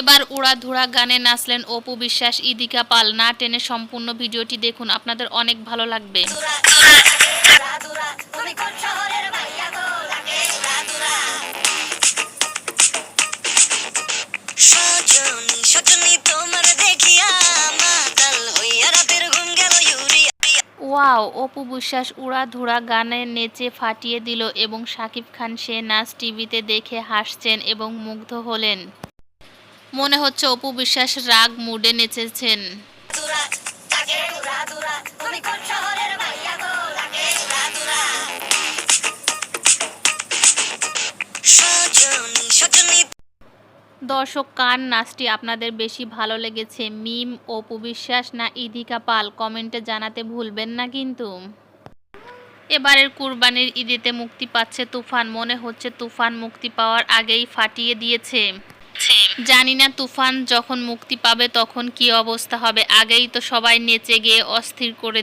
এবার উড়া ধুড়া গানে নাচলেন অপু বিশ্বাস ইদিকা পাল না টেনে সম্পূর্ণ ভিডিওটি দেখুন আপনাদের অনেক ভালো লাগবে ওয়াও, অপু বিশ্বাস উড়াধুরা গানে নেচে ফাটিয়ে দিল এবং শাকিব খান সে নাচ টিভিতে দেখে হাসছেন এবং মুগ্ধ হলেন। মনে হচ্ছে অপু বিশ্বাস রাগ মুডে নেচেছেন। সজনী সজনী দর্শক, কার নাচটি আপনাদের বেশি ভালো লেগেছে? মিম, অপু বিশ্বাস না ইদিকা পাল? কমেন্টে জানাতে ভুলবেন না কিন্তু। এবারের কুরবানির ঈদেতে মুক্তি পাচ্ছে তুফান। মনে হচ্ছে তুফান মুক্তি পাওয়ার আগেই ফাটিয়ে দিয়েছে। জানি না তুফান যখন মুক্তি পাবে তখন কি অবস্থা হবে। আগেই তো সবাই নেচে গিয়ে অস্থির করে